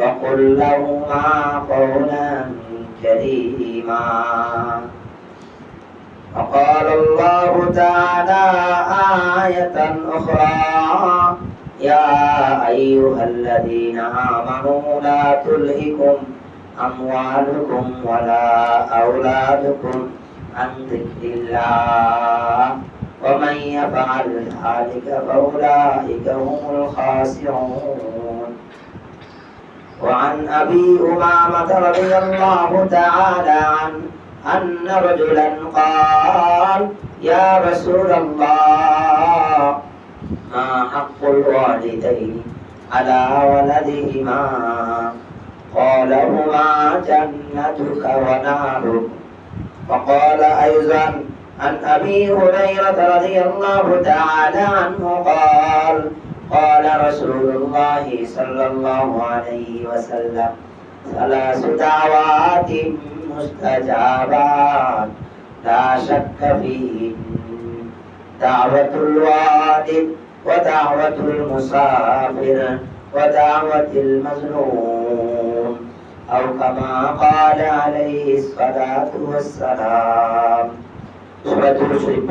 وقل لهما قولا كريما. وقال الله تعالى آية أخرى يا أيها الذين آمنوا لا تلهكم أموالكم ولا أولادكم عن ذكر الله. ومن يفعل ذلك فأولئك هم الخاسرون. وعن أبي أمامة رضي الله تعالى عنه أن رجلا قال يا رسول الله ما حق الوالدين على ولدهما؟ قال هما جنتك ونارك. وقال أيضا عن أبي هريرة رضي الله تعالى عنه قال قال رسول الله صلى الله عليه وسلم ثلاث دعوات مستجابات لا شك فيهن. دعوة الوالد ودعوة المسافر ودعوة المظلوم أو كما قال عليه الصلاة والسلام. سورة الشريف.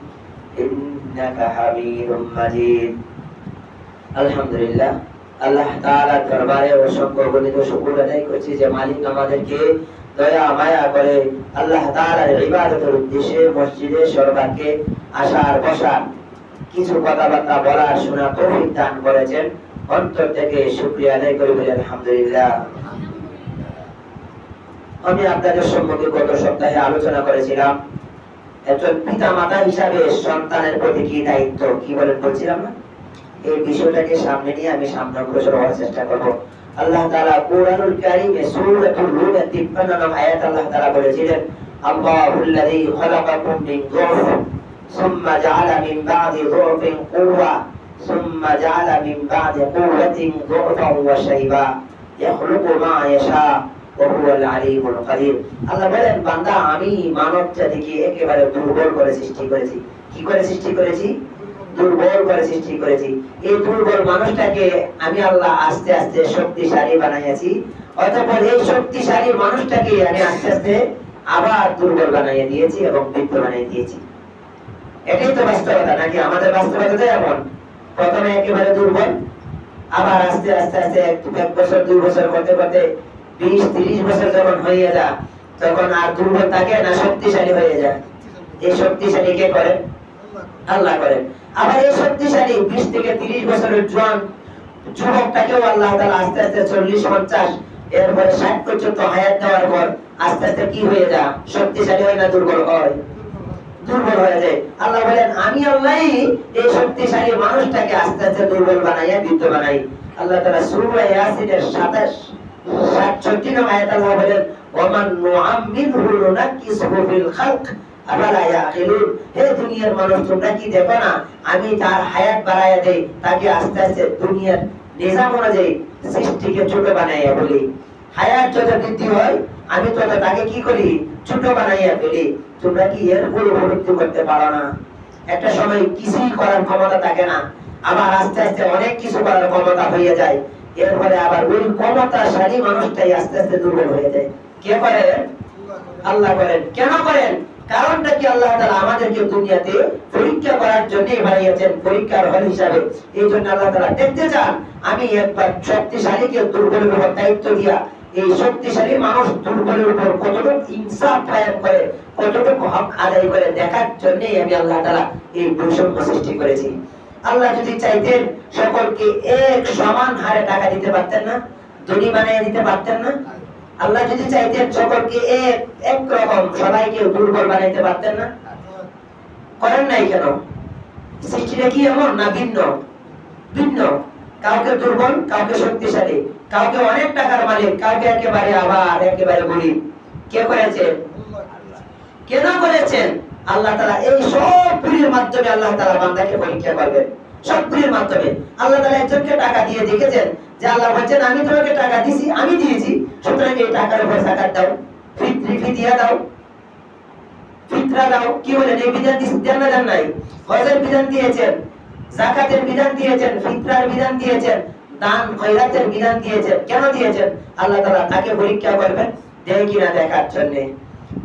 ইন্নাকা হামিদুম মাজিদ। আলহামদুলিল্লাহ, আল্লাহ দরবারে অসংখ্য শুকর আদায় করছি যে মালিক আমাদেরকে দয়া, মায়া করে আল্লাহ তাআলার ইবাদতের উদ্দেশ্যে মসজিদে সর্বাকে আসার বসার কিছু কথাবার্তা বলার শোনা তৌফিক দান করেছেন। অন্তর থেকে শুক্রিয়া আদায় করি বলি আলহামদুলিল্লাহ। আমি আপনাদের সম্পর্কে গত সপ্তাহে আলোচনা করেছিলাম একজন পিতা মাতা হিসাবে সন্তানের প্রতি কি দায়িত্ব? কি বলেন বলছিলাম না? এই বিষয়টাকে সামনে নিয়ে আমি সামনে অগ্রসর হওয়ার চেষ্টা করব। আল্লাহ তাআলা কোরআনুল কারীমে সূরাতুল রূম এর 53 নং আয়াত আল্লাহ তাআলা বলেছিলেন খালাকাকুম মিন সুম্মা জাআলা মিন বা'দি যুফিন কুওয়া, সুম্মা জাআলা মিন বা'দি কুওয়াতিন যুফান ওয়া শাইবা মা আমি আল্লাহ আস্তে আস্তে শক্তিশালী বানাইয়াছি। অতঃপর এই শক্তিশালী মানুষটাকে আমি আস্তে আস্তে আবার দুর্বল বানাইয়া দিয়েছি এবং বৃদ্ধ বানিয়ে দিয়েছি। এটাই তো বাস্তবতা, নাকি আমাদের বাস্তবতা এমন? প্রথমে একেবারে দুর্বল, আবার আস্তে আস্তে আস্তে এক বছর, দুই বছর করতে করতে বিশ তিরিশ বছর যখন হয়ে যায়, তখন আর দুর্বল থাকে না, শক্তিশালী হয়ে যায়। এই শক্তিশালী কে আল্লাহ করেন। আবার এই শক্তিশালী বিশ থেকে বছরের জোয়ান যুবকটাকেও আল্লাহ তালা আস্তে আস্তে চল্লিশ, পঞ্চাশ ষাট পর্যন্ত হায়াত দেওয়ার পর আস্তে আস্তে কি হয়ে যায়? শক্তিশালী হয় না দুর্বল হয়? দুর্বল হয়ে যায়। আল্লাহ বলেন, আমি আল্লাহই এই শক্তিশালী মানুষটাকে আস্তে আস্তে দুর্বল বানাইয়া বৃদ্ধ বানাই। আল্লাহ তাআলা সূরা ইয়াসিনের 27 67 নং আয়াত আল্লাহ বলেন, ওমান নুআম্মিরহু নুনাক্কিসহু ফিল খালক আফালা ইয়াকিলুন? হে দুনিয়ার মানুষ, তোমরা কি দেখো না? আমি তার হায়াত তাকে আস্তে আস্তে দুনিয়ার নিজাম অনুযায়ী সৃষ্টিকে ছোট বানাইয়া বলি। হায়াত যত বৃদ্ধি হয়, আমি তত তাকে কি করি? ছোট বানাইয়া ফেলি তোমরা কি এর উপলব্ধি করতে পারো না? একটা সময় কিছুই করার ক্ষমতা থাকে না। আবার আস্তে আস্তে অনেক কিছু করার ক্ষমতা হয়ে যায়। এরপরে আবার ওই ক্ষমতাশালী মানুষটাই আস্তে আস্তে দুর্বল হয়ে যায়। কে করে আল্লাহ করেন। কেন করেন? কারণটা কি আল্লাহ তাআলা আমাদেরকে দুনিয়াতে পরীক্ষা করার জন্য বানিয়েছেন, পরীক্ষার হল হিসাবে। এই জন্য আল্লাহ তাআলা দেখতে চান, আমি একবার শক্তিশালীকে দুর্বলের উপর দায়িত্ব দিয়া এই শক্তিশালী মানুষ দুর্বলের উপর কতটুকু ইনসাফ কায়েম করে, কতটুকু হক আদায় করে দেখার জন্য আমি আল্লাহ তাআলা এই বৈষম্য সৃষ্টি করেছি। আল্লাহ যদি চাইতেন সকলকে এক সমান হারে টাকা দিতে পারতেন না, ধনী বানিয়ে দিতে পারতেন না, আল্লাহ যদি চাইতেন সকলকে এক এক রকম সবাইকে দুর্বল বানাইতে পারতেন না। করেন নাই কেন? সৃষ্টিটা কি এমন না ভিন্ন? ভিন্ন। কাউকে দুর্বল, কাউকে শক্তিশালী, কাউকে অনেক টাকার মালিক, কাউকে একেবারে আবার একেবারে গরিব। কে করেছেন কেন করেছেন আল্লাহ তাআলা এই সব মাধ্যমে আল্লাহ তাআলা বান্দাকে পরীক্ষা করবেন। সব মাধ্যমে। আল্লাহ তাআলা একজনকে টাকা দিয়ে দেখেছেন যে আল্লাহ বলছেন, আমি তোমাকে টাকা দিছি, আমি দিয়েছি, সুতরাং এই টাকার উপর যাকাত দাও, ফিতরি ফিদিয়া দাও দাও। কি বলেন? এই বিধান দেন দেন নাই। হজের বিধান দিয়েছেন, যাকাতের বিধান দিয়েছেন, ফিতরার বিধান দিয়েছেন, দান খয়রাতের বিধান দিয়েছেন। কেন দিয়েছেন? আল্লাহ তাআলা তাকে পরীক্ষা করবেন, দেয় কিনা দেখার জন্য।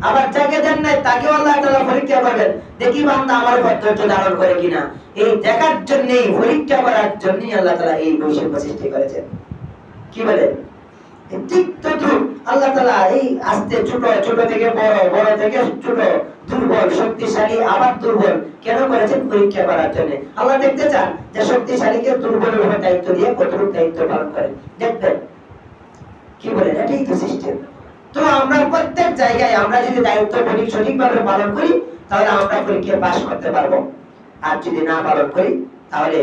আবার যাকে দেন নাই, তাকেও আল্লাহ পরীক্ষা করবেন। দেখি বান্দা আমার ধৈর্য ধারণ করে কিনা। এই দেখার জন্যই, পরীক্ষা করার জন্যই আল্লাহ তাআলা এই বৈষম্য সৃষ্টি করেছেন। কি বলেন আল্লাহ এই আস্তে ছোট ছোট থেকে বড় বড় থেকে ছোট, দুর্বল, শক্তিশালী, আবার দুর্বল কেন করেছেন পরীক্ষা করার জন্য? আল্লাহ দেখতে চান যে শক্তিশালীকে দুর্বলের দায়িত্ব দিয়ে কতটুকু দায়িত্ব পালন করেন। দেখবেন, কি বলেন এটাই তো সিস্টেম তো আমরা প্রত্যেক জায়গায় আমরা যদি দায়িত্ব সঠিক সঠিকভাবে পালন করি তাহলে আমরা পরীক্ষায় পাশ করতে পারব। আর যদি না পালন করি তাহলে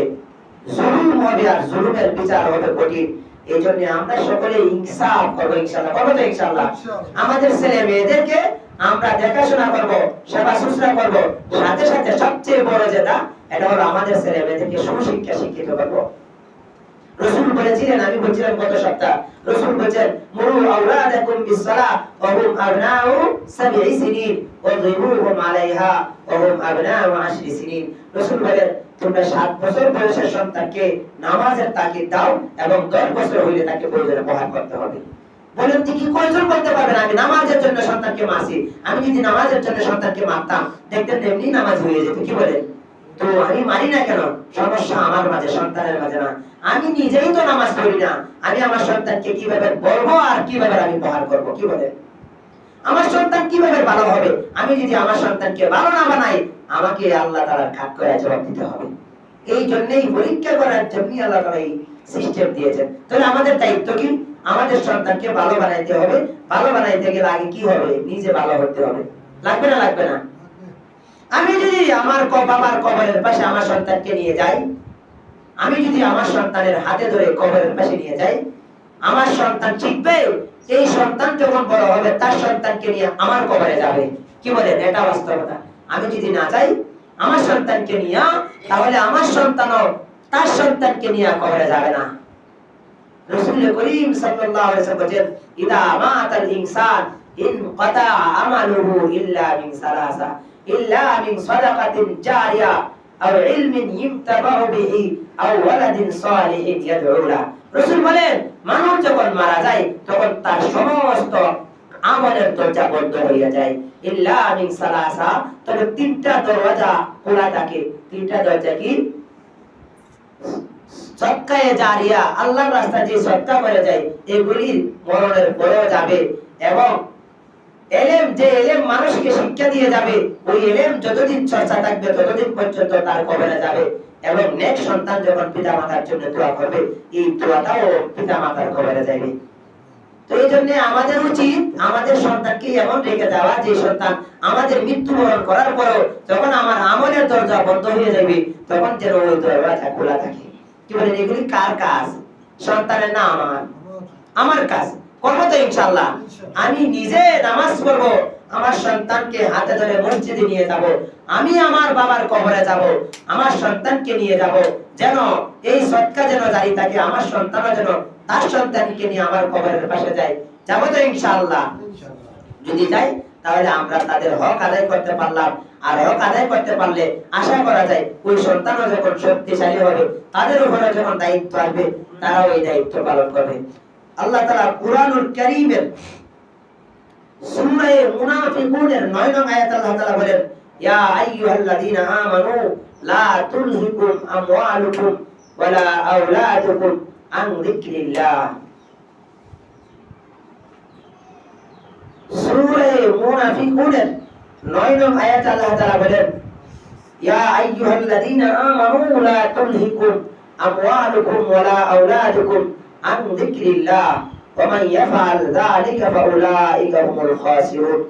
জুলুম হবে আর জুলুমের বিচার হবে কঠিন। এই জন্য আমরা সকলে ইনসাফ করব ইনশাল্লাহ করব তো ইনশাল্লাহ আমাদের ছেলে মেয়েদেরকে আমরা দেখাশোনা করব সেবা শুশ্রূষা করব। সাথে সাথে সবচেয়ে বড় যেটা এটা হলো আমাদের ছেলে মেয়েদেরকে সুশিক্ষা শিক্ষিত করব। রসুল বলেছিলেন, আমি বলছিলাম গত সপ্তাহ। রসুল বলেছেন মুরু আওলাদাকুম বিসসালাহ ওয়া হুম আবনাউ সাবঈ সিনিন ওয়া যরিবুহুম আলাইহা ওয়া হুম আবনাউ আশরি সিনিন। রসুল বলেন, তোমরা সাত বছর বয়সের সন্তানকে নামাজের তাকিদ দাও এবং দশ বছর হইলে তাকে প্রয়োজনে প্রহার করতে হবে। বলেন তুই কি কয়জন করতে পারবেন? আমি নামাজের জন্য সন্তানকে মাসি আমি যদি নামাজের জন্য সন্তানকে মারতাম, দেখতেন এমনি নামাজ হয়ে যেত। কি বলেন? তো আমি মারি না কেন? সমস্যা আমার মাঝে, সন্তানের মাঝে না। আমি নিজেই তো নামাজ পড়ি না। আমি আমার সন্তানকে কীভাবে বলব আর কীভাবে আমি করব? কি বলে? আমার সন্তান কীভাবে ভালো হবে? আমি যদি আমার সন্তানকে ভালো না বানাই, আমাকে আল্লাহ ঘাট করে জবাব দিতে হবে। এই জন্যই পরীক্ষা করার জন্যই আল্লাহ তাআলা এই সিস্টেম দিয়েছেন। তাহলে আমাদের দায়িত্ব কি? আমাদের সন্তানকে ভালো বানাইতে হবে। ভালো বানাইতে গেলে আগে কি হবে? নিজে ভালো হতে হবে। লাগবে না লাগবে না? আমি যদি আমার বাবার কবরের পাশে আমার সন্তানকে নিয়ে যাই, আমি যদি আমার সন্তানের হাতে ধরে কবরের পাশে নিয়ে যাই, আমার সন্তান শিখবে এই সন্তান যখন বড় হবে, তার সন্তানকে নিয়ে আমার কবরে যাবে। কি বলেন? এটা বাস্তবতা। আমি যদি না যাই, আমার সন্তানকে নিয়ে, তাহলে আমার সন্তানও তার সন্তানকে নিয়ে কবরে যাবে না। রসুল করিম ওয়াসাল্লাম বলেন ইদা মাতাল ইনসান, ইন কাতা আমালুহু ইল্লা মিন সালাসা। ইল্লা মিন সাদাকাতিন জারিয়া আও ইলমিন ইমতাবাউ বিহি আও ওয়ালাদিন সালিহিন ইয়াদউ লা রাসূল বলেন, মানুষ যখন মারা যায়, তখন তার সমস্ত আমলের দরজা বন্ধ হইয়া যায়। ইল্লা সালাসা। তবে তিনটা দরজা খোলা থাকে। তিনটা দরজা কি? সৎকায়ে জারিয়া। আল্লাহর রাস্তায় যে সৎকা করে যায়, এগুলি মরণের পরেও যাবে এবং এলেম যে এলেম মানুষকে শিক্ষা দিয়ে যাবে, ওই এলেম যতদিন চর্চা থাকবে, ততদিন পর্যন্ত তার কবরে যাবে। এবং নেক্সট সন্তান যখন পিতা মাতার জন্য দোয়া করবে, এই দোয়াটাও পিতা মাতার কবরে যাবে তো এই জন্য আমাদের উচিত, আমাদের সন্তানকে এমন রেখে দেওয়া যে সন্তান আমাদের মৃত্যুবরণ করার পরেও যখন আমার আমলের দরজা বন্ধ হয়ে যাবে, তখন যেন ওই দরজা খোলা থাকে। কি বলেন, এগুলি কার কাজ? সন্তানের না আমার। আমার কাজ। করব তো ইনশাল্লাহ আমি নিজে নামাজ আমার সন্তানকে হাতে ধরে মসজিদে নিয়ে যাব, আমি আমার বাবার কবরে যাব, আমার সন্তানকে নিয়ে যাব, যেন এই সৎকা যেন থাকে, আমার সন্তানও যেন তার সন্তানকে নিয়ে আমার কবরের পাশে যায়। যাব তো ইনশাআল্লাহ। যদি যাই, তাহলে আমরা তাদের হক আদায় করতে পারলাম। আর হক আদায় করতে পারলে আশা করা যায়, ওই সন্তানও যখন শক্তিশালী হবে, তাদের উপরে যখন দায়িত্ব আসবে, তারাও এই দায়িত্ব পালন করবে। আল্লাহ তাআলা কুরআনুল কারীমের সূরা মুনাফিকুনের 9 নং আয়াত আল্লাহ তাআলা বলেন ইয়া আইয়ুহাল্লাযীনা আমানু লা তুলহিকুম আমওয়ালুকুম ওয়ালা আওলাদুকুম আন যিকরিল্লাহ সূরা মুনাফিকুনের 9 নং আয়াত আল্লাহ তাআলা বলেন ইয়া আইয়ুহাল্লাযীনা আমানু লা তুলহিকুম আমওয়ালুকুম ওয়ালা আওলাদুকুম আন যিকরিল্লাহ ومن يفعل ذلك فاولئك هم الخاسرون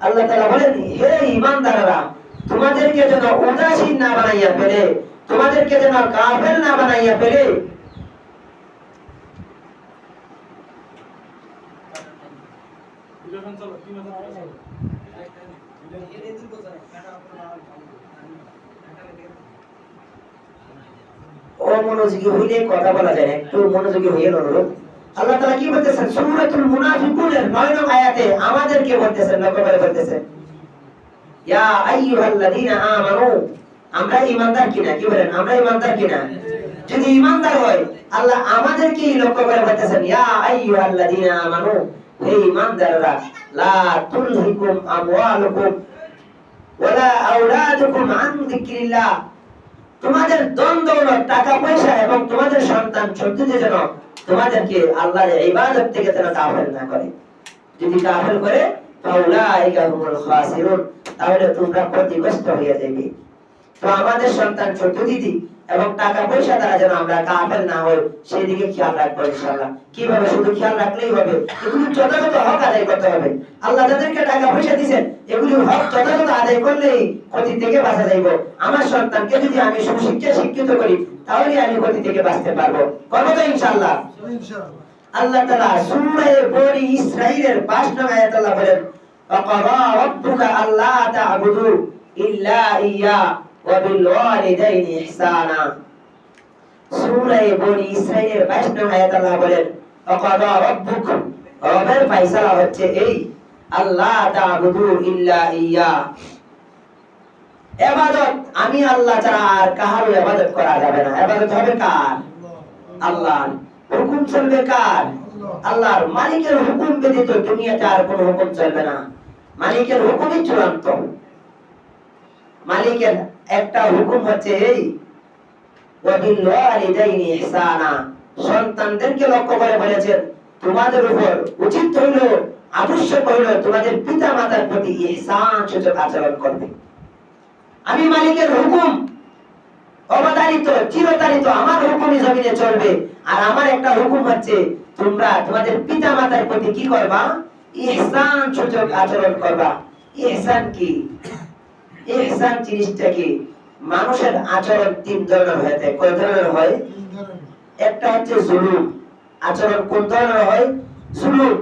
আল্লাহ তাআলা বলেন হে ঈমানদাররা তোমাদেরকে যেন উদাসীন না বানাইয়া ফেলে তোমাদেরকে যেন কাফের না বানাইয়া ফেলে অমনোযোগী হইলে কথা বলা যায় না, একটু মনোযোগী হইয়ে অনুরোধ আল্লাহ তাআলা কি বলতেছেন? সূরাতুল মুনাফিকুনের 9 নং আয়াতে আমাদেরকে বলতেছেন লক্ষ্য করে বলতেছেন, ইয়া আইয়ুহাল্লাযীনা আমানু আমরা ঈমানদার কিনা? কি বলেন, আমরা ঈমানদার কিনা? যদি ঈমানদার হয়, আল্লাহ আমাদেরকে লক্ষ্য করে বলতেছেন, ইয়া আইয়ুহাল্লাযীনা আমানু হে ঈমানদাররা, লা তুলহিকুম আমওয়ালুকুম ওয়ালা আওলাদুকুম আন যিকরিল্লাহ তোমাদের দ্বন্দ্ব টাকা, পয়সা এবং তোমাদের সন্তান শক্তিতে যেন তোমাদেরকে আল্লাহর ইবাদত থেকে যেন কাফেল না করে। যদি কাফেল করে তাহলে তোমরা ক্ষতিগ্রস্ত হয়ে যাবে। তো আমাদের সন্তান সন্ততি এবং টাকা পয়সা দ্বারা যেন আমরা কাফেল না হই সেই দিকে খেয়াল রাখবো ইনশাআল্লাহ কিভাবে শুধু খেয়াল রাখলেই হবে এগুলি যথাযথ হক আদায় করতে হবে আল্লাহ যাদেরকে টাকা পয়সা দিবেন এগুলি হক যথাযথ আদায় করলেই ক্ষতি থেকে বাঁচা যাইব আমার সন্তানকে যদি আমি সুশিক্ষা শিক্ষিত করি তাহলে আমি ক্ষতি থেকে বাঁচতে পারবো করবো তো ইনশাআল্লাহ আল্লাহ তাআলা সূরা বনি ইসরাঈলের 5 নং আয়াত আল্লাহ বলেন وقضى ربك ألا تعبدوا إلا إياه ওয়াবিলওয়ালিদাইনি আমি আল্লাহ আর কাহারও ইবাদত করা যাবে না। ইবাদত হবে কার? আল্লাহ হুকুম চলবে কার? আল্লাহর। মালিকের হুকুম ব্যতীত দুনিয়াতে আর কোনো হুকুম চলবে না। মালিকের হুকুমই চূড়ান্ত। মালিকের একটা হুকুম হচ্ছে এই সন্তানদেরকে লক্ষ্য করে বলেছেন, তোমাদের উপর উচিত হইল, আবশ্যক হইল তোমাদের পিতা মাতার প্রতি ইহসান সূচক আচরণ করবে। আমি মালিকের হুকুম অবতারিত চিরতারিত আমার হুকুমই জমিনে চলবে। আর আমার একটা হুকুম হচ্ছে, তোমরা তোমাদের পিতা মাতার প্রতি কি করবা? ইহসান সূচক আচরণ করবা। ইহসান কি? ইহসান জিনিসটা কি? মানুষের আচরণ তিন ধরনের হয়ে থাকে। কয় ধরনের হয়? একটা হচ্ছে জুলুম। আচরণ কোন ধরনের হয়? জুলুম।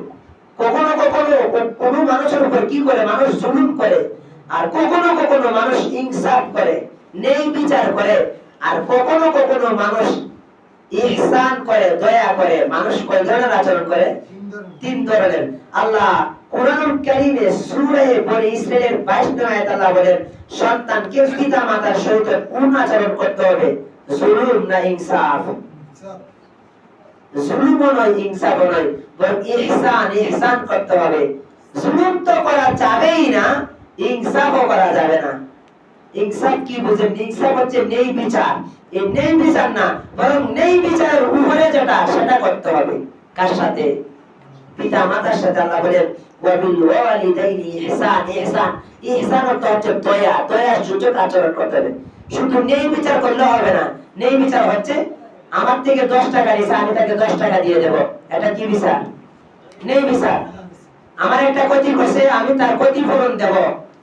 কখনো কখনো কোনো মানুষের উপর কি করে? মানুষ জুলুম করে। আর কখনো কখনো মানুষ ইনসাফ করে নেই বিচার করে। আর কখনো কখনো মানুষ ইহসান করে, দয়া করে। মানুষ কয় ধরনের আচরণ করে? তিন আল্লাহ কোরআনুল কারীমে সূরা বনি ইসরাইলের 22 নং আয়াত আল্লাহ বলেন পিতা মাতার সহিত কোন আচরণ করতে হবে। জুলুম না ইনসাফ? জুলুম নয়, ইনসাফ নয়, বরং ইহসান ইহসান করতে হবে। জুলুম তো করা যাবেই না, ইনসাফও করা যাবে না। ইনসাফ কি বুঝেন? ইনসাফ হচ্ছে নেই বিচার। এই নেই বিচার না, বরং নেই বিচারের উপরে যেটা, সেটা করতে হবে। কার সাথে? পিতা মাতার সাথে আল্লাহ বলেন ওয়াবিল ওয়ালিদাইনি ইহসান ইহসান। ইহসান অর্থ হচ্ছে দয়া সূচক আচরণ করতে হবে। শুধু নেই বিচার করলে হবে না। নেই বিচার হচ্ছে, আমার থেকে দশ টাকা নিছে, আমি তাকে দশ টাকা দিয়ে দেব। এটা কি বিচার? নেই বিচার। আমার একটা ক্ষতি করছে, আমি তার ক্ষতিপূরণ দেব।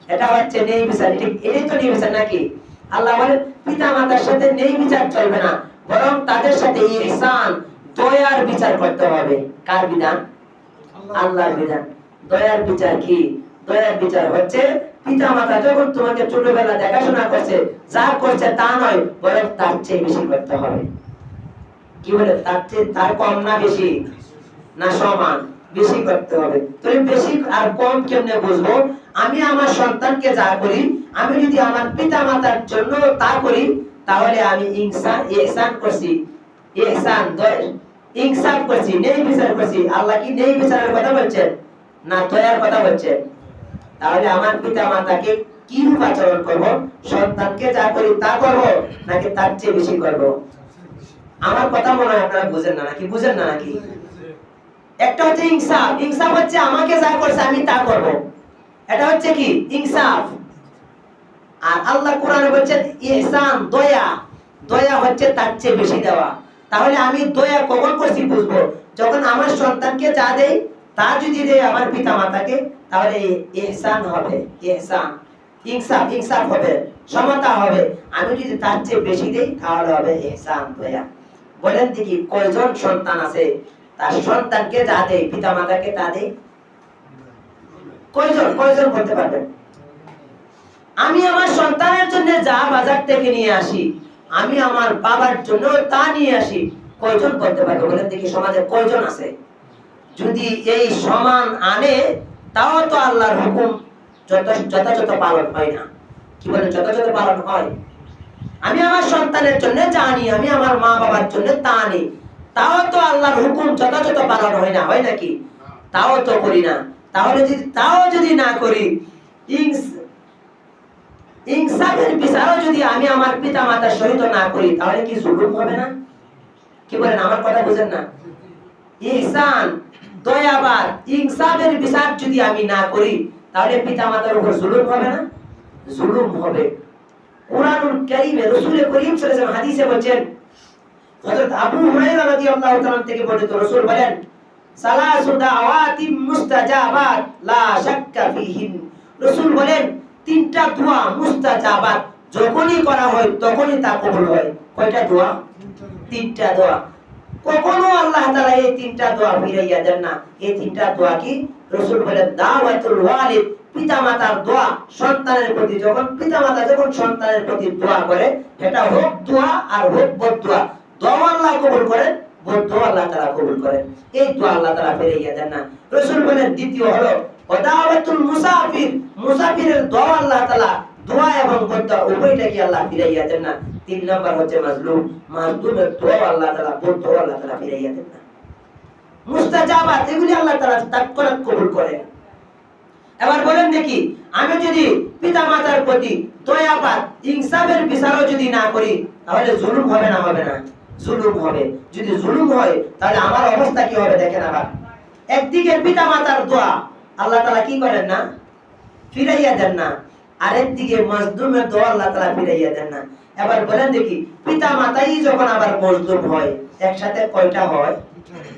এটা হচ্ছে নেই বিচার। এটা- এটাই তো নেই বিচার নাকি? আল্লাহ বলেন পিতা মাতার সাথে নেই বিচার চলবে না। বরং তাদের সাথে ইহসান, দয়ার বিচার করতে হবে। কার বিধান? আল্লাহর বিধান দয়ার বিচার কি? দয়ার বিচার হচ্ছে পিতা মাতা যখন তোমাকে ছোটবেলা দেখাশোনা করছে, যা করছে তা নয় তার চেয়ে বেশি করতে হবে। কি বলে? তার চেয়ে তার কম না বেশি? না সমান? বেশি করতে হবে। বেশি আর কম কেমনে বুঝব? আমি আমার সন্তানকে যা করি, আমি যদি আমার পিতা মাতার জন্য তা করি, তাহলে আমি ইনসান ইহসান করছি। ইহসান ইনসাফ করছি, নেই বিচার করছি। আল্লাহ কি নেই বিচারের কথা বলছেন? না দয়ার কথা বলছেন? তাহলে আমার পিতা মাতাকে কি রূপ আচরণ করব? সন্তানকে যা করি তা করব, নাকি তার চেয়ে বেশি করব? আমার কথা মনে হয় আপনারা বুঝেন না নাকি? বুঝেন না নাকি? একটা হচ্ছে ইনসাফ। ইনসাফ হচ্ছে আমাকে যা করছে আমি তা করব। এটা হচ্ছে কি? ইনসাফ। আর আল্লাহ কোরআনে বলছেন, ইহসান, দয়া। দয়া হচ্ছে তার চেয়ে বেশি দেওয়া। তাহলে আমি দয়া কখন করছি বুঝব। যখন আমার সন্তানকে যা দেই, তা যদি দেয় আমার পিতা মাতাকে তাহলে ইহসান হবে ইহসান ইনসাফ ইনসাফ হবে, সমতা হবে। আমি যদি তার চেয়ে বেশি দেই, তাহলে হবে ইহসান দয়া। বলেন দেখি, কয়জন সন্তান আছে? তার সন্তানকে যা দেয় পিতা মাতাকে তা দেয় কয়জন? কয়জন বলতে পারবেন? আমি আমার সন্তানের জন্য যা বাজার থেকে নিয়ে আসি আমি আমার বাবার জন্য তা নিয়ে আসি। কয়জন করতে পারবে বলেন দেখি সমাজে কয়জন আছে? যদি এই সমান আনে, তাও তো আল্লাহর হুকুম। যথাযথ পালন হয় না। কি বলেন? যথাযথ পালন হয়। আমি আমার সন্তানের জন্য জানি আমি আমার মা বাবার জন্য তা আনি। তাও তো আল্লাহর হুকুম যথাযথ পালন হয় না, হয় নাকি? তাও তো করি না। তাহলে যদি তাও যদি না করি ইনসাফের বিচারও যদি আমি আমার পিতা মাতার সহিত না করি, তাহলে কি জুলুম হবে না? কি বলেন, আমার কথা বুঝেন না? ইহসান, দয়াবাদ, ইনসাফের বিচার যদি আমি না করি, তাহলে পিতা মাতার উপর জুলুম হবে না? জুলুম হবে। কোরআনুল কারীমে রাসূল করিম সাল্লাল্লাহু আলাইহি হাদিসে বলেন হযরত আবু হুরায়রা রাদিয়াল্লাহু তাআলা থেকে বর্ণিত রাসূল বলেন, সালাসু দাওয়াতিম মুস্তাজাবাত, লা শাক্কা ফিহিন। রাসূল বলেন তিনটা দোয়া মুস্তাজাবাত যখনই করা হয়, তখনই তা কবুল হয়। কয়টা দোয়া তিনটা দোয়া কখনো আল্লাহ তাআলা এই তিনটা দোয়া ফিরাইয়া দেন না। এই তিনটা দোয়া কি? রাসূল বলেন, দাওয়াতুল ওয়ালিদ, পিতামাতার দোয়া সন্তানের প্রতি যখন পিতামাতা যখন সন্তানের প্রতি দোয়া করে এটা হোক দোয়া আর হোক বদদোয়া দোয়া আল্লাহ কবুল করেন বদদোয়া আল্লাহ তাআলা কবুল করেন। এই দোয়া আল্লাহ তাআলা ফিরাইয়া দেন না। রাসূল বলেন, দ্বিতীয় হলো মুসাফির, মুসাফিরের দোয়া আল্লাহ তাআলা দোয়া এবং উভয়টাকে আল্লাহ ফিরাইয়া দেন না? তিন হচ্ছে মাজলুম। মাজলুমের দোয়া আল্লাহ তাআলা আল্লাহ তাআলা ফিরাইয়া দেন না। মুস্তাজাবাত, এগুলি আল্লাহ তাআলা কবুল এবার বলেন দেখি, আমি যদি পিতা মাতার প্রতি দয়াবাদ, ইনসাফের বিচারও যদি না করি, তাহলে জুলুম হবে না হবে না? জুলুম হবে। যদি জুলুম হয়, তাহলে আমার অবস্থা কি হবে? দেখেন আবার। একদিকে পিতা মাতার দোয়া আল্লাহ তাআলা কি করেন না? ফিরাইয়া দেন না। আরেকদিকে মজলুমের দোয়া আল্লাহ তাআলা ফিরাইয়া দেন না। এবার বলেন দেখি পিতা মাতাই যখন আবার মজলুম হয়, একসাথে কয়টা হয়?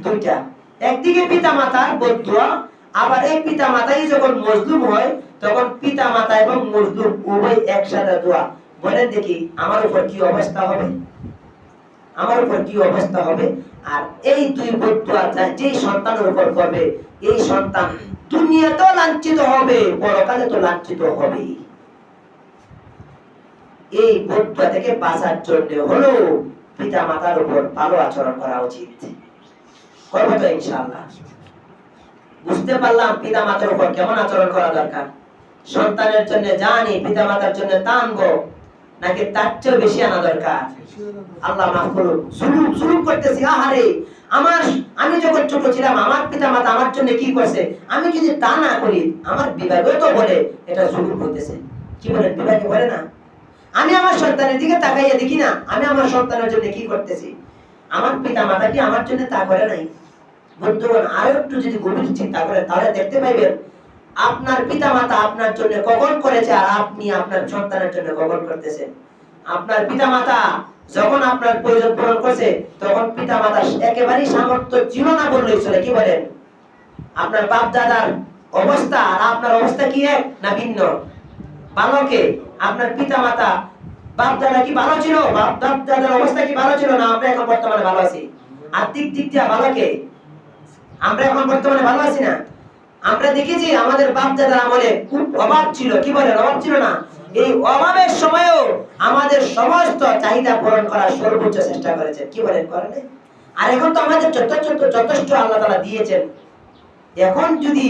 দুইটা। একদিকে পিতা মাতার বদুয়া আবার এই পিতা মাতাই যখন মজলুম হয়, তখন পিতা মাতা এবং মজলুম উভয় একসাথে দোয়া। বলেন দেখি, আমার উপর কি অবস্থা হবে? আমার উপর কি অবস্থা হবে? আর এই দুই বদুয়া যেই সন্তানের উপর করবে, এই সন্তান দুনিয়াতেও লাঞ্ছিত হবে পরকালে তো লাঞ্ছিত হবেই এই বদুয়া থেকে বাঁচার জন্য হলো পিতা মাতার উপর ভালো আচরণ করা উচিত। করব তো ইনশাআল্লাহ। বুঝতে পারলাম পিতা মাতার উপর কেমন আচরণ করা দরকার? সন্তানের জন্য জানি পিতা মাতার জন্য তা আনব নাকি তার চেয়েও বেশি আনা দরকার? আল্লাহ মাফ করুন। জুলুম জুলুম করতেছি, আহারে। আমার, আমি যখন ছোট ছিলাম, আমার পিতা মাতা আমার জন্য কি করছে? আমি যদি তা না করি, আমার বিভাগও তো বলে এটা জুলুম হইতেছে কি বলেন বিভাগে বলে না? আমি আমার সন্তানের দিকে তাকাইয়া দেখি না, আমি আমার সন্তানের জন্য কি করতেছি? আমার পিতা মাতা কি আমার জন্য তা করে নাই? বন্ধুগণ, আরও একটু যদি গভীর চিন্তা করেন, তাহলে দেখতে পাইবেন আপনার পিতা মাতা আপনার জন্য কখন করেছে আর আপনি আপনার সন্তানের জন্য কখন করতেছেন। আপনার পিতা মাতা যখন আপনার প্রয়োজন পূরণ করছে, তখন পিতা মাতা একেবারেই সামর্থ্য ছিল না বললেই চলে। কি বলেন? আপনার বাপ দাদার অবস্থা আর আপনার অবস্থা কি এক না ভিন্ন? বালকে, আপনার পিতা মাতা বাপ দাদা কি ভালো ছিল? বাপ বাপ দাদার অবস্থা কি ভালো ছিল না আমরা এখন বর্তমানে ভালো আছি? আর্থিক দিক দিয়ে ভালোকে আমরা এখন বর্তমানে ভালো আছি না? আমরা দেখেছি আমাদের বাপ দাদার আমলে খুব অভাব ছিল, কি বলেন অভাব ছিল না। এই অভাবের সময়ও আমাদের সমস্ত চাহিদা পূরণ করার সর্বোচ্চ চেষ্টা করেছে। কি বলেন, করেন আর এখন তো আমাদের যথেষ্ট যথেষ্ট আল্লাহ তালা দিয়েছেন, এখন যদি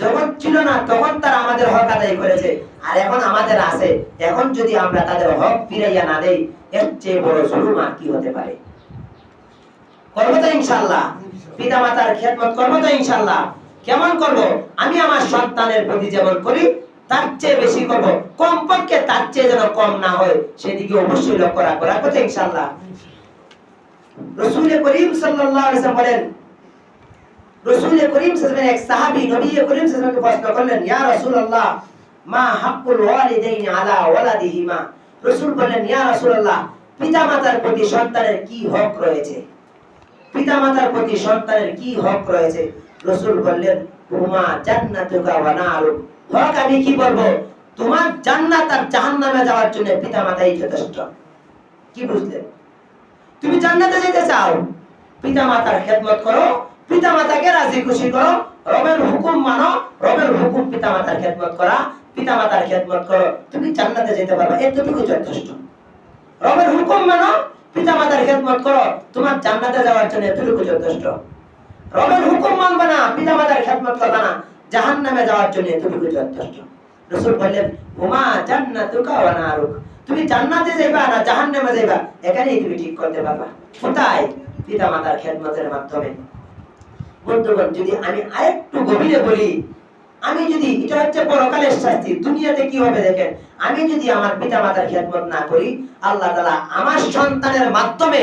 যখন ছিল না, তখন তারা আমাদের হক আদায় করেছে। আর এখন আমাদের আছে, এখন যদি আমরা তাদের হক ফিরাইয়া না দেই, এর চেয়ে বড় জুলুম আর কি হতে পারে? করব তো ইনশাল্লাহ পিতা মাতার খেদমত করব তো ইনশাল্লাহ কেমন করব? আমি আমার সন্তানের প্রতি যেমন করি, তার চেয়ে বেশি করব। কমপক্ষে তার চেয়ে যেন কম না হয়, সেদিকে অবশ্যই লক্ষ্য রাখব। রাখব তো ইনশাল্লাহ রসুল করিম ওয়াসাল্লাম বলেন, রসুল করিম এক সাহাবী নবী করিম প্রশ্ন করলেন, ইয়া মা ওয়ালিদাইনি আলা ওয়ালাদিহিমা? বললেন, ইয়া প্রতি সন্তানের কি হক রয়েছে? পিতামাতার প্রতি সন্তানের কি হক রয়েছে? রসুল বললেন হুমা জান্নাতুকা হক আমি কি বলব? তোমার জান্নাত আর জাহান্নামে যাওয়ার জন্য পিতামাতাই যথেষ্ট। কি বুঝলেন? তুমি জান্নাতে যেতে চাও পিতা মাতার খেদমত করো পিতা মাতাকে রাজি খুশি করো, রবের হুকুম মানো, রবের হুকুম পিতা মাতার খেদমত করা পিতা মাতার খেদমত করো। তুমি জান্নাতে যেতে পারবে, এতটুকু যথেষ্ট। রবের হুকুম মানো পিতা মাতার খেদমত করো, তোমার জান্নাতে যাওয়ার জন্য এতটুকু যথেষ্ট। রবের হুকুম মানবে না পিতা মাতার খেদমত করবে না। জাহান্নামে যাওয়ার জন্য এতটুকু যথেষ্ট। রসুল বললেন, হুমা জান্নাতুকা ওয়া নারুক। তুমি জান্নাতে যাইবা না জাহান্নামে যাইবা, এখানেই তুমি ঠিক করতে পারবা। কোথায়? পিতা মাতার খেদমতের মাধ্যমে। বন্ধুগণ, যদি আমি আরেকটু গভীরে বলি, আমি যদি, এটা হচ্ছে পরকালের শাস্তি, দুনিয়াতে কি হবে দেখেন, আমি যদি আমার পিতা মাতার খেদমত না করি, আল্লাহ তালা আমার সন্তানের মাধ্যমে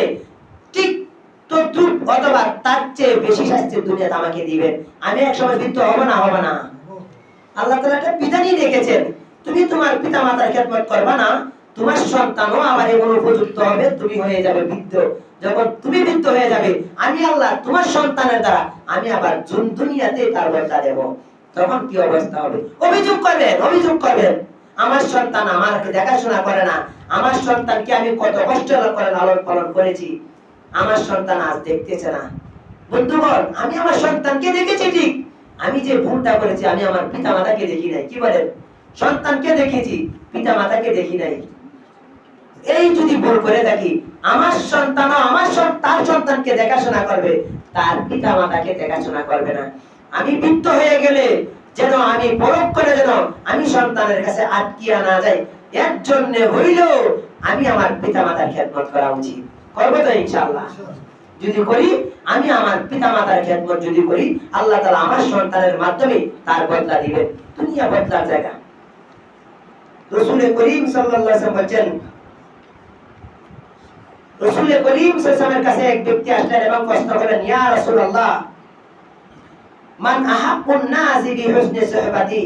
অথবা তার চেয়ে বেশি আমাকে আমি এক সময় বৃদ্ধ হব না হব না। আল্লাহ তাআলা একটা তুমি তোমার পিতা মাতার করবা না। তোমার সন্তানও আবার এমন উপযুক্ত হবে, তুমি হয়ে যাবে বৃদ্ধ। যখন তুমি বৃদ্ধ হয়ে যাবে, আমি আল্লাহ তোমার সন্তানের দ্বারা আমি আবার জুন দুনিয়াতে তার দেব। তখন কি অবস্থা হবে? অভিযোগ করবেন অভিযোগ করবেন। আমার সন্তান আমাকে দেখাশোনা করে না। আমার সন্তানকে আমি কত কষ্ট করে লালন পালন করেছি। আমার সন্তান আজ দেখতেছে না। বন্ধুগণ, আমি আমার সন্তানকে দেখেছি ঠিক। আমি যে ভুলটা করেছি, আমি আমার পিতা মাতাকে দেখি নাই। কি বলেন? সন্তানকে দেখেছি পিতা মাতাকে দেখি নাই। এই যদি ভুল করে থাকি, আমার সন্তান আমার তার সন্তানকে দেখাশোনা করবে, তার পিতা মাতাকে দেখাশোনা করবে না। আমি বৃদ্ধ হয়ে গেলে যেন আমি পরক করে যেন আমি সন্তানের কাছে আটকিয়া না যাই, এর জন্য হইলেও আমি আমার পিতা মাতার খেদমত করা উচিত। করব তো ইনশাআল্লাহ। যদি করি, আমি আমার পিতা মাতার খেদমত যদি করি, আল্লাহ তাআলা আমার সন্তানের মাধ্যমে তার বদলা দিবেন। দুনিয়া বদলার জায়গা। রসুল করিম ওয়াসাল্লাম বলছেন, রসুল করিম কাছে এক ব্যক্তি আসলেন এবং প্রশ্ন করলেন, ইয়া রাসূলুল্লাহ, মান আহাব্বুন নাসি বি হুসনি সুহবাতি?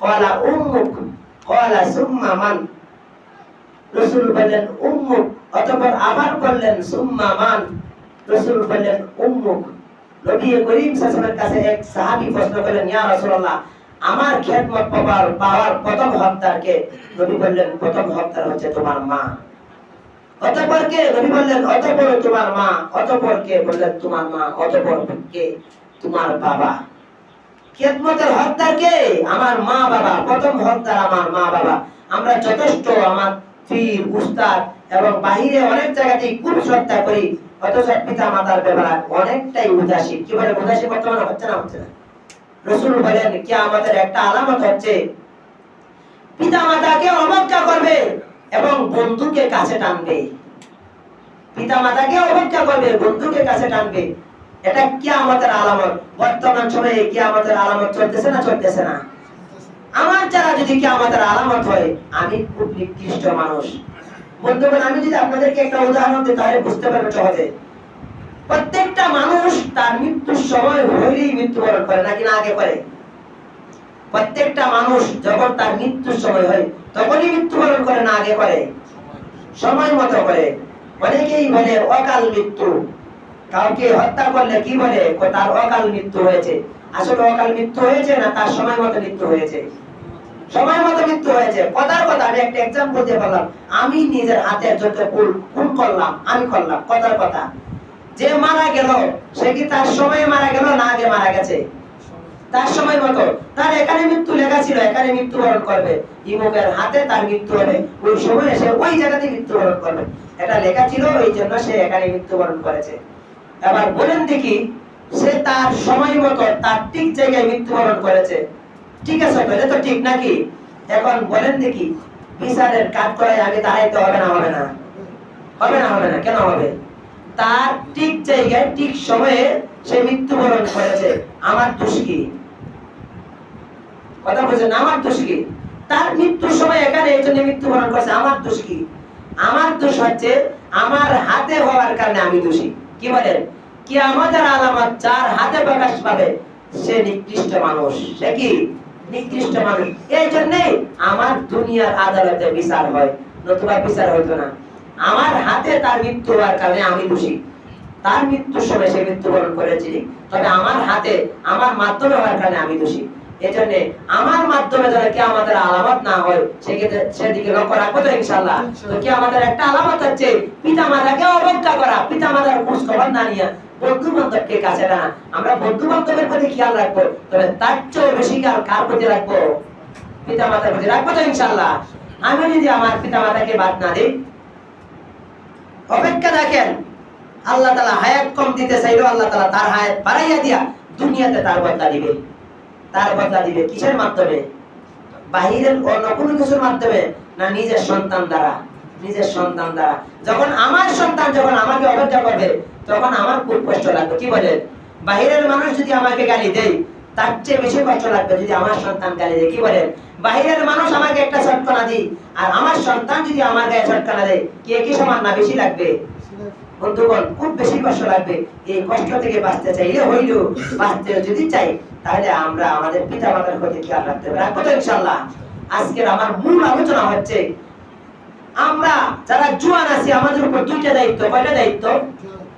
ক্বালা উম্মুক ক্বালা সুম্মা মান? রসুল বললেন, উম্মুক অতঃপর আবার বললেন, সুম্মা মান? রসুল বললেন, উম্মুক। নবী করিম সাল্লামের কাছে এক সাহাবী প্রশ্ন করলেন, ইয়া রাসূলুল্লাহ, আমার খেদমত পাওয়ার পাওয়ার প্রথম হকদার কে নবী বললেন, প্রথম হকদার হচ্ছে তোমার মা। অতঃপর কে? নবী বললেন, অতঃপর তোমার মা। অতঃপর কে? বললেন, তোমার মা। অতঃপর কে? তোমার বাবা। খেদমতের হকদার কে? আমার মা বাবা। প্রথম হকদার আমার মা বাবা। আমরা যথেষ্ট আমার পীর, উস্তাদ এবং বাহিরে অনেক জায়গাতেই খুব শ্রদ্ধা করি, অথচ পিতা মাতার ব্যাপারে অনেকটাই উদাসীন। কি বলে, উদাসীন বর্তমানে হচ্ছে না হচ্ছে না। রসুল বলেন কি আমাদের একটা আলামত হচ্ছে, পিতা মাতাকে অবজ্ঞা করবে এবং বন্ধুকে কাছে টানবে। পিতা মাতাকে অবজ্ঞা করবে, বন্ধুকে কাছে টানবে। এটা কি আমাদের আলামত। বর্তমান সময়ে কি আমাদের আলামত চলতেছে না চলতেছে না? আমার যারা যদি কি আমাদের আলামত হয়, আমি খুব নিকৃষ্ট মানুষ। বন্ধুগণ, আমি যদি আপনাদেরকে একটা উদাহরণ দিই, তাহলে বুঝতে পারবে সহজে। প্রত্যেকটা মানুষ তার মৃত্যুর সময় হইলেই মৃত্যুবরণ করে, নাকি না আগে করে? প্রত্যেকটা মানুষ যখন তার মৃত্যুর সময় হয়, তখনই মৃত্যুবরণ করে না আগে করে? সময় মতো করে। অনেকেই বলে, অকাল মৃত্যু। কাউকে হত্যা করলে কি বলে? তার অকাল মৃত্যু হয়েছে। আসলে অকাল মৃত্যু হয়েছে না তার সময় মতো মৃত্যু হয়েছে? সময় মতো মৃত্যু হয়েছে। কথার কথা, আমি একটা এক্সাম্পল দিয়ে বললাম। আমি নিজের হাতে যত ভুল ভুল করলাম, আমি করলাম, কথার কথা। যে মারা গেল, সে কি তার সময়ে মারা গেল না আগে মারা গেছে? তার সময় মতো। তার এখানে মৃত্যু লেখা ছিল, এখানে মৃত্যুবরণ করবে। ইমুকের হাতে তার মৃত্যু হবে ওই সময় সে ওই জায়গাতে মৃত্যুবরণ করবে। এটা লেখা ছিল, এই জন্য সে এখানে মৃত্যুবরণ করেছে। এবার বলেন দেখি, সে তার সময় মতো, তার ঠিক জায়গায় মৃত্যুবরণ করেছে। ঠিক আছে তো তো ঠিক নাকি? এখন বলেন দেখি, বিচারের কাজ করায় আমি দাঁড়াইতে হবে না হবে না? হবে না হবে না, কেন হবে? তার ঠিক জায়গায়, ঠিক সময়ে সে মৃত্যুবরণ করেছে। আমার দোষ কি? কথা বলছেন আমার দোষ কি? তার মৃত্যুর সময় এখানে এই জন্য মৃত্যুবরণ করছে, আমার দোষ কি? আমার দোষ হচ্ছে, আমার হাতে হওয়ার কারণে আমি দোষী। কি বলেন? কি আমাদের আলামত যার হাতে প্রকাশ পাবে, সে নিকৃষ্ট মানুষ। সে কি? নিকৃষ্ট মানুষ এই জন্যে আমার দুনিয়ার আদালতে বিচার হয়, নতুবা বিচার হইতো না। আমার হাতে তার মৃত্যু হওয়ার কারণে আমি দোষী। তার মৃত্যুর সময় সে মৃত্যুবরণ করেছি। তবে আমার হাতে, আমার মাধ্যমে হওয়ার কারণে আমি দোষী। আমার মাধ্যমে যারা কি আমাদের আলামত না হয়, সেক্ষেত্রে সেদিকে লক্ষ্য রাখব তো ইনশাল্লাহ তো কি আমাদের একটা আলামত হচ্ছে পিতা মাতাকে অবজ্ঞা করা পিতা মাতার খোঁজ খবর না নিয়ে। বন্ধু বান্ধবকে কাছে না আমরা বন্ধু বান্ধবের প্রতি খেয়াল রাখব। তবে তার চেয়েও বেশি খেয়াল কার প্রতি রাখব? পিতা মাতার প্রতি রাখব তো ইনশাল্লাহ আমি যদি আমার পিতা মাতাকে বাদ না দিই, অপেক্ষা দেখেন আল্লাহ তালা হায়াত কম দিতে চাইলো আল্লাহ তালা তার হায়াত বাড়াইয়া দিয়া দুনিয়াতে তার বদলা দিবে। তার বদলা দিবে কিসের মাধ্যমে? বাহিরের অন্য কোনো কিছুর মাধ্যমে না নিজের সন্তান দ্বারা? নিজের সন্তান দ্বারা। যখন আমার সন্তান যখন আমাকে অপেক্ষা করবে তখন আমার খুব কষ্ট লাগবে। কি বলেন বাহিরের মানুষ যদি আমাকে গালি দেয়, তার চেয়ে বেশি কষ্ট লাগবে যদি আমার সন্তান গালি দেয়। কি বলেন বাহিরের মানুষ আমাকে একটা ছটকানা দিই, আর আমার সন্তান যদি আমার গায়ে ছটকানা দেয়, কে কি সমান না বেশি লাগবে? বন্ধুগণ, খুব বেশি কষ্ট লাগবে। এই কষ্ট থেকে বাঁচতে চাইলে হইল, বাঁচতে যদি চাই, তাহলে আমরা আমাদের পিতা মাতার প্রতি খেয়াল রাখতে হবে। রাখব তো ইনশাল্লাহ আজকের আমার মূল আলোচনা হচ্ছে, আমরা যারা জুয়ান আছি, আমাদের উপর দুইটা দায়িত্ব, কয়টা দায়িত্ব?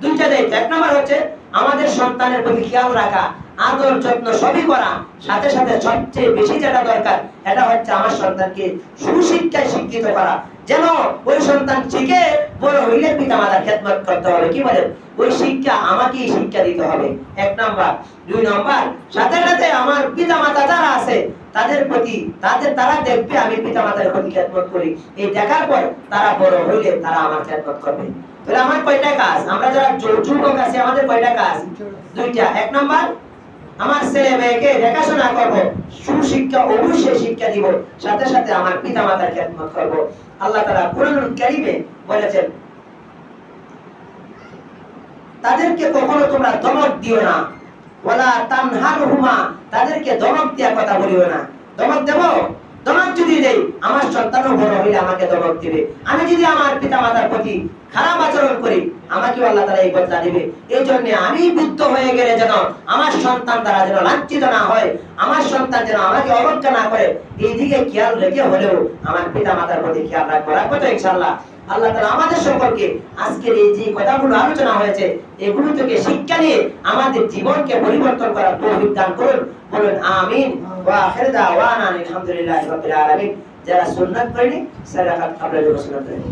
দুইটা দায়িত্ব এক নম্বর হচ্ছে আমাদের সন্তানের প্রতি খেয়াল রাখা, আদর যত্ন সবই করা। সাথে সাথে সবচেয়ে বেশি যেটা দরকার এটা হচ্ছে আমার সন্তানকে সুশিক্ষায় শিক্ষিত করা। যেন ওই সন্তান শিখে বড় হইলে পিতা মাতার খেদমত করতে হবে। কি বলেন? ওই শিক্ষা আমাকেই শিক্ষা দিতে হবে। এক নাম্বার। দুই নাম্বার, সাথে সাথে আমার পিতা মাতা যারা আছে, তাদের প্রতি তাদের তারা দেখবে আমি পিতা মাতার প্রতি খেদমত করি। এই দেখার পর তারা বড় হইলে তারা আমার খেদমত করবে। তাহলে আমার কয়টা কাজ? আমরা যারা যুবক আছি, আমাদের কয়টা কাজ? দুইটা। এক নাম্বার, আমার ছেলে মেয়েকে দেখাশোনা করব, সুশিক্ষা, অবশ্যই শিক্ষা দিব, সাথে সাথে আমার পিতা মাতার খেদমত করব। আল্লাহ তাআলা কোরআনুল কারীমে বলেছেন, তাদেরকে কখনো তোমরা দমক দিও না। ওয়ালা তানহারহুমা, তাদেরকে দমক দিয়া কথা বলিও না। দমক দেব? দমক যদি দেই, আমার সন্তানও বড় হইলে আমাকে দমক দিবে। আমি যদি আমার পিতা মাতার প্রতি খারাপ আচরণ করি আমাকে আল্লাহ তাআলা এই বদলা দিবে। এই জন্য আমি বুদ্ধ হয়ে গেলে যেন আমার সন্তান দ্বারা যেন লাঞ্ছিত না হয়, আমার সন্তান যেন আমাকে অবজ্ঞা না করে এই দিকে খেয়াল রেখে হলেও আমার পিতা মাতার প্রতি খেয়াল রাখব। রাখব তো ইনশাআল্লাহ। আল্লাহ তাআলা আমাদের সকলকে আজকের এই যে কথাগুলো আলোচনা হয়েছে, এগুলো থেকে শিক্ষা নিয়ে আমাদের জীবনকে পরিবর্তন করার তৌফিক দান করুন। বলুন আমিন। ওয়া আখির দাওয়ানা আলহামদুলিল্লাহি রাব্বিল আলামিন। যারা সুন্নাত করেনি সারাকাত আমরা সুন্নাত করেনি